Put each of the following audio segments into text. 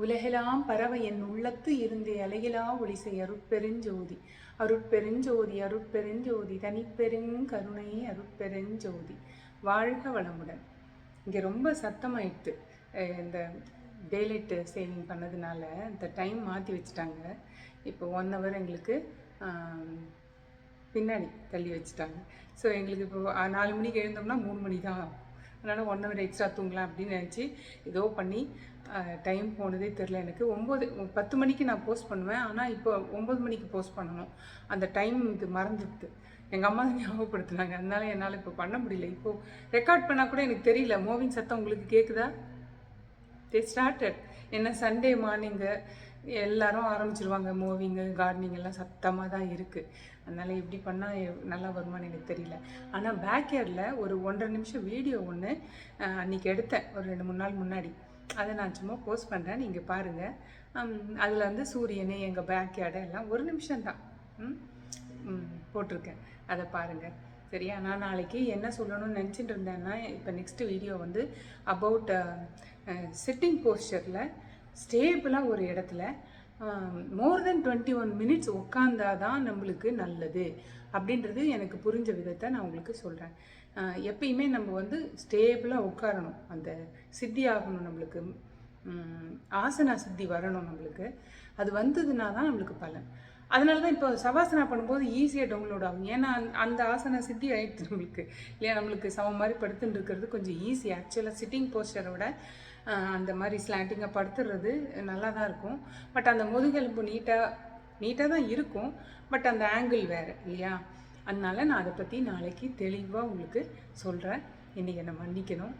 உலகெலாம் பரவ என் உள்ளத்து இருந்தே அலையிலா ஒளிசை அருட்பெருஞ்சோதி. அருட்பெருஞ்சோதி அருட்பெருஞ்சோதி தனிப்பெருங்கருணை அருட்பெருஞ்சோதி. வாழ்க வளமுடன். இங்கே ரொம்ப சத்தமாயிட்டு இந்த டேலைட்டு சேவிங் பண்ணதுனால இந்த டைம் மாற்றி வச்சுட்டாங்க. இப்போ ஒன் ஹவர் எங்களுக்கு பின்னாடி தள்ளி வச்சுட்டாங்க. ஸோ எங்களுக்கு இப்போ நாலு மணிக்கு எழுந்தோம்னா மூணு மணி தான் அதனால் ஒன் ஹவர் எக்ஸ்ட்ரா தூங்கலாம் அப்படின்னு நினச்சி ஏதோ பண்ணி டைம் போனதே தெரில எனக்கு. ஒம்பது பத்து மணிக்கு நான் போஸ்ட் பண்ணுவேன். ஆனால் இப்போ ஒம்பது மணிக்கு போஸ்ட் பண்ணணும். அந்த டைம் இது மறந்துடுது. எங்கள் அம்மா தான் ஞாபகப்படுத்தினாங்க. அதனால என்னால் இப்போ பண்ண முடியல. இப்போது ரெக்கார்ட் பண்ணால் கூட எனக்கு தெரியல. மூவிங் சத்தம் உங்களுக்கு கேட்குதா தே ஸ்டார்டட் என்ன சண்டே மார்னிங்கு எல்லாரும் ஆரம்பிச்சிருவாங்க. மூவிங்கு கார்டனிங் எல்லாம் சத்தமாக தான் இருக்குது அதனால் எப்படி பண்ணால் நல்லா வருமான்னு எனக்கு தெரியல. ஆனால் பேக்யார்டில் ஒரு ஒன்றரை நிமிஷம் வீடியோ ஒன்று அன்றைக்கி எடுத்தேன். ஒரு ரெண்டு மூணு நாள் முன்னாடி. அதை நான் சும்மா போஸ்ட் பண்ணுறேன் நீங்கள் பாருங்கள் அதில் வந்து சூரியனே எங்கள் பேக்யார்டு எல்லாம் ஒரு நிமிஷம்தான். ம் ம், போட்டிருக்கேன். அதை பாருங்கள் சரியா? நான் நாளைக்கு என்ன சொல்லணும்னு நினச்சிட்டு இருந்தேன்னா இப்போ நெக்ஸ்ட் வீடியோ வந்து அபவுட் சிட்டிங் போஸ்டரில் ஸ்டேபிளாக ஒரு இடத்துல more than twenty one minutes உட்காந்தா தான் நம்மளுக்கு நல்லது அப்படின்றது எனக்கு புரிஞ்ச விதத்தை நான் உங்களுக்கு சொல்கிறேன் எப்பயுமே நம்ம வந்து ஸ்டேபிளாக உட்காரணும். அந்த சித்தி ஆகணும் நம்மளுக்கு. ஆசனா சித்தி வரணும் நம்மளுக்கு. அது வந்ததுன்னா தான் நம்மளுக்கு பலன். அதனால தான் இப்போ சவாசனா பண்ணும்போது ஈஸியாக டவுன்லோட் ஆகும். ஏன்னா அந்த- அந்த ஆசனா சித்தி ஆயிடுது நம்மளுக்கு. இல்லையா நம்மளுக்கு சம மாதிரி படுத்துட்டு இருக்கிறது கொஞ்சம் ஈஸி ஆக்சுவலாக சிட்டிங் போஸ்டரை விட அந்த மாதிரி ஸ்லாண்டிங்காக படுத்துறது நல்லா தான் இருக்கும். பட் அந்த முதுகெலும்பு நீட்டாக நீட்டாக தான் இருக்கும். பட் அந்த ஆங்கிள் வேறு இல்லையா? அதனால நான் அதை பற்றி நாளைக்கு தெளிவாக உங்களுக்கு சொல்கிறேன் இன்றைக்கி என்னை மன்னிக்கணும்.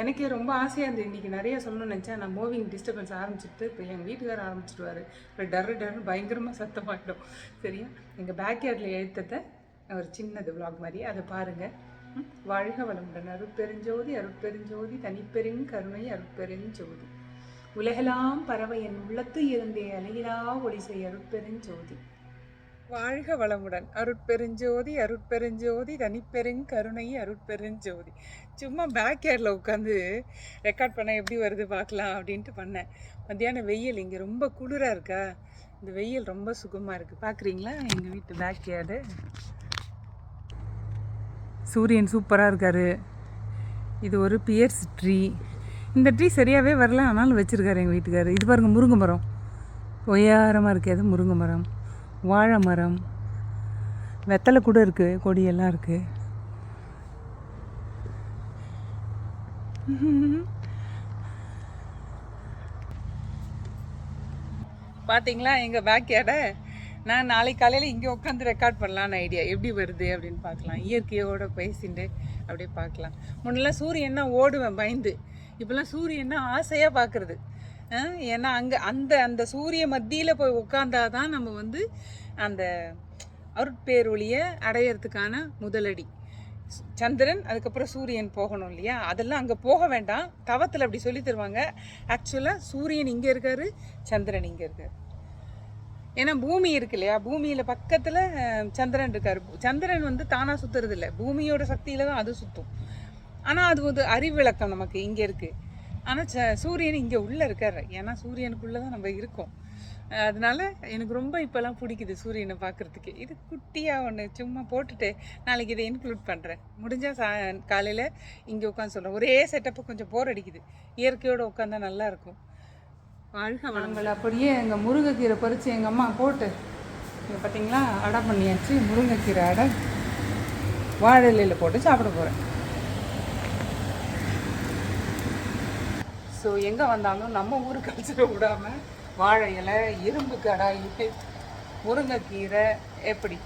எனக்கே ரொம்ப ஆசையாக இருந்தது. இன்றைக்கி நிறைய சொல்லணும்னு நினச்சேன். நான் மூவிங் டிஸ்டர்பன்ஸ் ஆரம்பிச்சிட்டு இப்போ எங்கள் வீட்டுக்காரர் ஆரம்பிச்சிடுவார். ஒரு டர்ரு டர்னு பயங்கரமாக சத்தமாயிடும் சரியா? எங்கள் பேக்யார்டில் எழுத்தத்தை ஒரு சின்னது வ்ளாக் மாதிரி. அதை பாருங்கள் வாழ்க வளமுடன் அருட்பெருஞ்சோதி அருட்பெருஞ்சோதி தனிப்பெருங் கருணை அருட்பெருஞ்சோதி. உலகெல்லாம் பறவை என் உள்ளத்து இருந்தே அலையிலா ஒளிசை அருட்பெருஞ்சோதி. வாழ்க வளமுடன் அருட்பெருஞ்சோதி அருட்பெருஞ்சோதி தனிப்பெருங் கருணை அருட்பெருஞ்சோதி. சும்மா பேக் யார்டில் உட்காந்து ரெக்கார்ட் பண்ண எப்படி வருது பார்க்கலாம் அப்படின்ட்டு பண்ணேன். மத்தியானம் வெயில் இங்கே ரொம்ப குளிராக இருக்கா? இந்த வெயில் ரொம்ப சுகமாக இருக்குது பார்க்குறீங்களா? எங்கள் வீட்டு பேக் யார்டு சூரியன் சூப்பராக இருக்காரு. இது ஒரு பியர்ஸ் ட்ரீ. இந்த ட்ரீ சரியாகவே வரல ஆனாலும் வச்சுருக்காரு எங்கள் வீட்டுக்காரர் இது பாருங்கள் முருங்கை மரம். ஒய்யாரமாக இருக்குது அது முருங்கை மரம். வாழை மரம். வெத்தலை கூட இருக்குது கொடியெல்லாம் இருக்குது பார்த்தீங்களா எங்கள் பேக் யார்டை நான் நாளைக்கு காலையில் இங்கே உட்காந்து ரெக்கார்ட் பண்ணலான்னு ஐடியா எப்படி வருது அப்படின்னு பார்க்கலாம். இயற்கையோட பேசிட்டு அப்படியே பார்க்கலாம். முன்னெல்லாம் சூரியன்னா ஓடுவேன் பயந்து. இப்போல்லாம் சூரியன்னா ஆசையாக பார்க்குறது. ஏன்னா அங்கே அந்த அந்த சூரிய மத்தியில் போய் உட்காந்தாதான் நம்ம வந்து அந்த அருட்பேரொழியை அடையிறதுக்கான முதலடி. சந்திரன் அதுக்கப்புறம் சூரியன் போகணும் இல்லையா? அதெல்லாம் அங்கே போக வேண்டாம். தவத்தில் அப்படி சொல்லி தருவாங்க. ஆக்சுவலாக சூரியன் இங்கே இருக்காரு சந்திரன் இங்கே இருக்காரு. ஏன்னா பூமி இருக்கு இல்லையா? பூமியில் பக்கத்தில் சந்திரன் இருக்காரு. சந்திரன் வந்து தானாக சுற்றுறது இல்லை. பூமியோட சக்தியில் தான் அது சுற்றும் ஆனால் அது ஒரு அறிவிளக்கம் நமக்கு இங்கே இருக்குது ஆனால் ச சூரியன் இங்கே உள்ளே இருக்காரு. ஏன்னா சூரியனுக்குள்ளே தான் நம்ம இருக்கோம். அதனால எனக்கு ரொம்ப இப்போல்லாம் பிடிக்குது சூரியனை பார்க்குறதுக்கு இது குட்டியாக ஒன்று சும்மா போட்டுட்டு நாளைக்கு இதை இன்க்ளூட் பண்ணுறேன் முடிஞ்சால் சா காலையில் இங்கே உட்காந்து சொல்கிறேன் ஒரே செட்டப்பை கொஞ்சம் போர் அடிக்குது. இயற்கையோடு உட்காந்தா நல்லாயிருக்கும் வாழ்க வளங்கள் அப்படியே எங்கள் முருங்கைக்கீரை பறித்து எங்கள் அம்மா போட்டு இங்கே பார்த்தீங்களா அடை பண்ணியாச்சு முருங்கைக்கீரை அடை. வாழை போட்டு சாப்பிட போகிறேன் ஸோ எங்கே வந்தாலும் நம்ம ஊர் கல்ச்சரை விடாமல் வாழை இலை இரும்பு கடாய் முருங்கைக்கீரை எப்படி?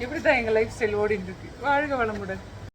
இப்படி தான் எங்கள் லைஃப் ஸ்டைல் ஓடிட்டுருக்கு வாழ்க வளமுடன்.